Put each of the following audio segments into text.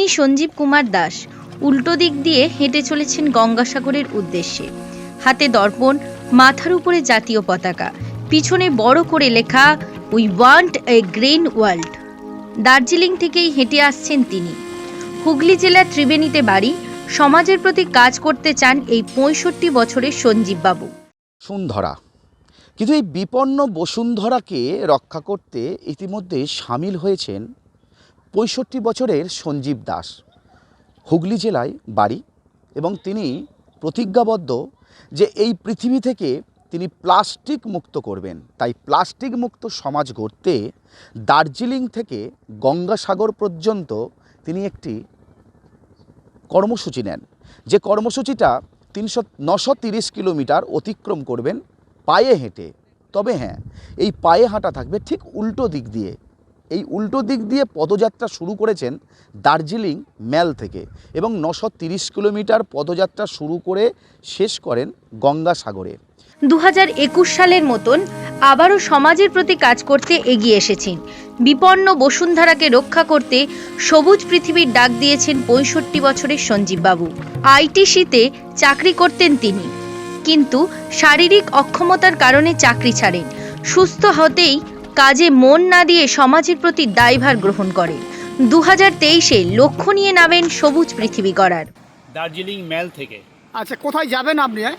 তিনি সঞ্জীব কুমার দাস। উল্টো দিক দিয়ে হেঁটে চলেছেন গঙ্গাসাগরের উদ্দেশ্যে। হাতে দর্পণ, মাথার উপরে জাতীয় পতাকা, পিছনে বড় করে লেখা we want a green world Darjeeling থেকেই হেঁটে আসছেন তিনি। হুগলি জেলার ত্রিবেণীতে বাড়ি, সমাজের প্রতি কাজ করতে চান এই পঁয়ষট্টি বছরের সঞ্জীববাবু। সুন্ধরা। কিন্তু এই বিপন্ন বসুন্ধরাকে রক্ষা করতে ইতিমধ্যে সামিল হয়েছেন পঁয়ষট্টি বছরের সঞ্জীব দাস। হুগলি জেলায় বাড়ি এবং তিনি প্রতিজ্ঞাবদ্ধ যে এই পৃথিবী থেকে তিনি প্লাস্টিক মুক্ত করবেন। তাই প্লাস্টিক মুক্ত সমাজ গড়তে দার্জিলিং থেকে গঙ্গাসাগর পর্যন্ত তিনি একটি কর্মসূচি নেন। যে কর্মসূচিটা তিনশো নশো তিরিশ কিলোমিটার অতিক্রম করবেন পায়ে হেঁটে। তবে হ্যাঁ এই পায়ে হাঁটা থাকবে ঠিক উল্টো দিক দিয়ে। উল্টো দিক দিয়ে পদযাত্রা শুরু করেছেন দার্জিলিং, ম্যাল থেকে এবং নশো কিলোমিটার পদযাত্রা শুরু করে শেষ করেন গঙ্গাসাগরে। দু সালের মতন আবারও সমাজের প্রতি কাজ করতে এগিয়ে এসেছেন। বিপন্ন বসুন্ধরাকে রক্ষা করতে সবুজ পৃথিবীর ডাক দিয়েছেন পঁয়ষট্টি বছরের সঞ্জীব বাবু আইটিসিতে চাকরি করতেন তিনি। কিন্তু শারীরিক অক্ষমতার কারণে চাকরি ছাড়েন। সুস্থ হতেই কাজে মন না দিয়ে সমাজের প্রতি দায়ভার গ্রহণ করেন দু হাজার তেইশে লক্ষ্য নিয়ে নামেন সবুজ পৃথিবী গড়ার। দার্জিলিং মেল থেকে। আচ্ছা কোথায় যাবেন আপনি হ্যাঁ?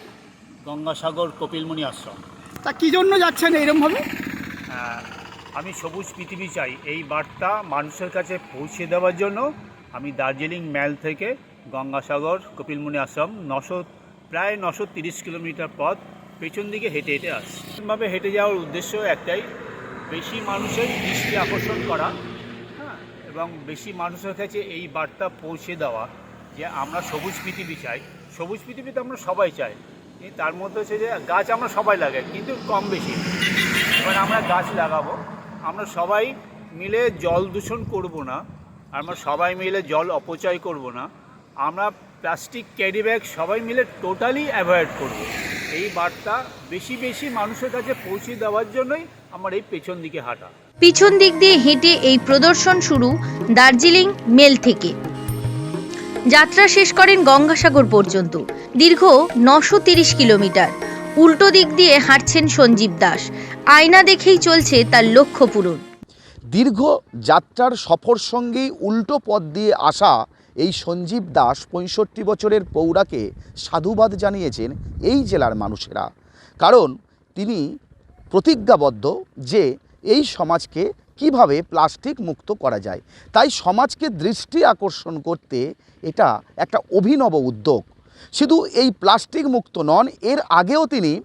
গঙ্গাসাগর কপিলমুনি আশ্রম। তা কি জন্য যাচ্ছেন এইরকমভাবে? আমি সবুজ পৃথিবী চাই। এই বার্তা মানুষের কাছে পৌঁছে দেওয়ার জন্য আমি দার্জিলিং মেল থেকে গঙ্গাসাগর কপিলমুনি আশ্রম নশো প্রায় নশো তিরিশ কিলোমিটার পথ পেছন দিকে হেঁটে হেঁটে আসছি। এরকমভাবে হেঁটে যাওয়ার উদ্দেশ্য একটাই বেশি মানুষের দৃষ্টি আকর্ষণ করা হ্যাঁ এবং বেশি মানুষের কাছে এই বার্তা পৌঁছে দেওয়া যে আমরা সবুজ পৃথিবী চাই। সবুজ পৃথিবীতে আমরা সবাই চাই। তার মধ্যে হচ্ছে যে গাছ আমরা সবাই লাগাই, কিন্তু কম বেশি। এবার আমরা গাছ লাগাবো। আমরা সবাই মিলে জল দূষণ করব না। আমরা সবাই মিলে জল অপচয় করব না। আমরা প্লাস্টিক ক্যারি ব্যাগ সবাই মিলে টোটালি অ্যাভয়েড করব। এই বার্তা বেশি বেশি মানুষের কাছে পৌঁছে দেওয়ার জন্যই আমার এই পেছন দিকে হাঁটা। পিছন দিক দিয়ে হেঁটে এই প্রদর্শন শুরু দার্জিলিং মেল থেকে। যাত্রা শেষ করেন গঙ্গাসাগর পর্যন্ত। দীর্ঘ নশো তিরিশ কিলোমিটার। উল্টো দিক দিয়ে হাঁটছেন সঞ্জীব দাস। আয়না দেখেই চলছে তার লক্ষ্য পূরণ। দীর্ঘ যাত্রার সফর সঙ্গেই উল্টো পথ দিয়ে আসা এই সঞ্জীব দাস পঁয়ষট্টি বছরের পৌরাকে সাধুবাদ জানিয়েছেন এই জেলার মানুষেরা। কারণ তিনি প্রতিজ্ঞাবদ্ধ যে এই সমাজকে কীভাবে প্লাস্টিক মুক্ত করা যায়। তাই সমাজকে দৃষ্টি আকর্ষণ করতে এটা একটা অভিনব উদ্যোগ। শুধু এই প্লাস্টিক মুক্ত নন, এর আগেও তিনি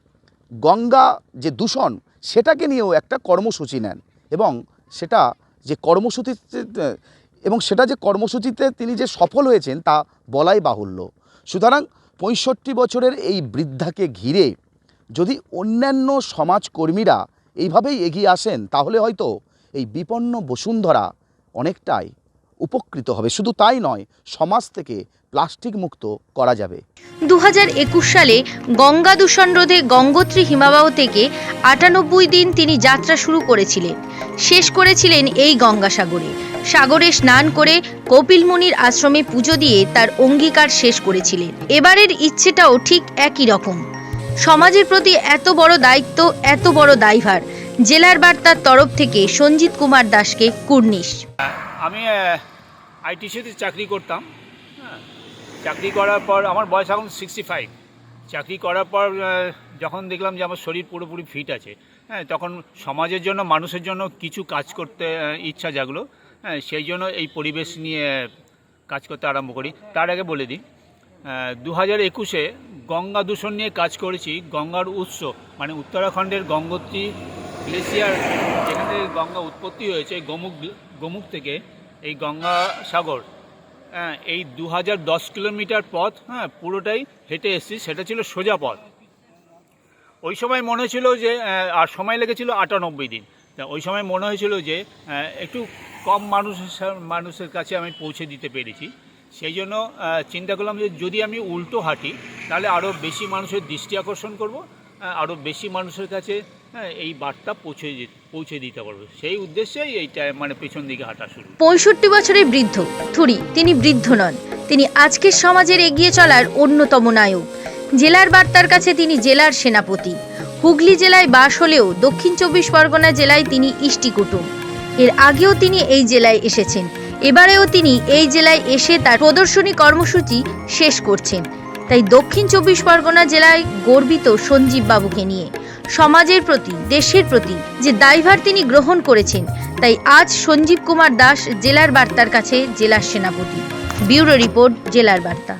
গঙ্গা যে দূষণ, সেটাকে নিয়েও একটা কর্মসূচি নেন এবং সেটা যে কর্মসূচিতে এবং সেটা যে কর্মসূচিতে তিনি যে সফল হয়েছেন তা বলাই বাহুল্য। সুতরাং পঁয়ষট্টি বছরের এই বৃদ্ধাকে ঘিরে যদি অন্যান্য সমাজকর্মীরা এইভাবেই এগিয়ে আসেন, তাহলে হয়তো এই বিপন্ন বসুন্ধরা অনেকটাই উপকৃত হবে। শুধু তাই নয়, সমাজ থেকে প্লাস্টিক মুক্ত করা যাবে। দু হাজার একুশ সালে গঙ্গা দূষণ রোধে গঙ্গোত্রী হিমাবাহ থেকে আটানব্বই দিন তিনি যাত্রা শুরু করেছিলেন। শেষ করেছিলেন এই গঙ্গাসাগরে। সাগরে স্নান করে কপিল মুনির আশ্রমে পুজো দিয়ে তার অঙ্গীকার শেষ করেছিলেন। এবারের ইচ্ছেটাও ঠিক একই রকম। সমাজের প্রতি এত বড় দায়িত্ব, এত বড় দায়ভার। জেলার বার্তার তরফ থেকে সঞ্জিত কুমার দাসকে কুর্নিশ। আমি আইটিসিতে চাকরি করতাম। হ্যাঁ চাকরি করার পর আমার বয়স এখন সিক্সটি ফাইভ চাকরি করার পর যখন দেখলাম যে আমার শরীর পুরোপুরি ফিট আছে হ্যাঁ তখন সমাজের জন্য, মানুষের জন্য কিছু কাজ করতে ইচ্ছা জাগলো। হ্যাঁ সেই জন্য এই পরিবেশ নিয়ে কাজ করতে আরম্ভ করি। তার আগে বলে দিই দু হাজার একুশে গঙ্গা দূষণ নিয়ে কাজ করেছি, গঙ্গার উৎস মানে উত্তরাখণ্ডের গঙ্গোত্রী গ্লেসিয়ার যেখানে গঙ্গা উৎপত্তি হয়েছে, গোমুখ গোমুখ থেকে এই গঙ্গা সাগর। হ্যাঁ এই দু হাজার দশ কিলোমিটার পথ হ্যাঁ পুরোটাই হেঁটে এসেছি, সেটা ছিল সোজা পথ। ওই সময় মনে হয়েছিল যে আর সময় লেগেছিল আটানব্বই দিন। তা ওই সময় মনে হয়েছিল যে একটু কম মানুষের মানুষের কাছে আমি পৌঁছে দিতে পেরেছি। সেই জন্য চিন্তা করলাম যে যদি আমি উল্টো হাঁটি, তাহলে আরও বেশি মানুষের দৃষ্টি আকর্ষণ করব আরও বেশি মানুষের কাছে এই বার্তা পৌঁছে পৌঁছে দিতে পারবে। সেই উদ্দেশ্যেই এইটা মানে পেছন দিকে হাঁটা শুরু। পঁয়ষট্টি বছরের বৃদ্ধ, থুরি, তিনি বৃদ্ধ নন। তিনি আজকের সমাজের এগিয়ে চলার অন্যতম নায়ক। জেলার বার্তার কাছে তিনি জেলার সেনাপতি। হুগলি জেলায় বাস হলেও দক্ষিণ চব্বিশ পরগনা জেলায় তিনি ইষ্টি কুটুম এর আগেও তিনি এই জেলায় এসেছেন। এবারেও তিনি এই জেলায় এসে তার প্রদর্শনী কর্মসূচি শেষ করছেন। তাই দক্ষিণ চব্বিশ পরগনা জেলায় গর্বিত সঞ্জীব বাবুকে নিয়ে। সমাজের প্রতি, দেশের প্রতি যে দায়ভার তিনি গ্রহণ করেছেন, তাই আজ সঞ্জীব কুমার দাস জেলার বার্তার কাছে জেলার সেনাপতি। ব্যুরো রিপোর্ট, জেলার বার্তা।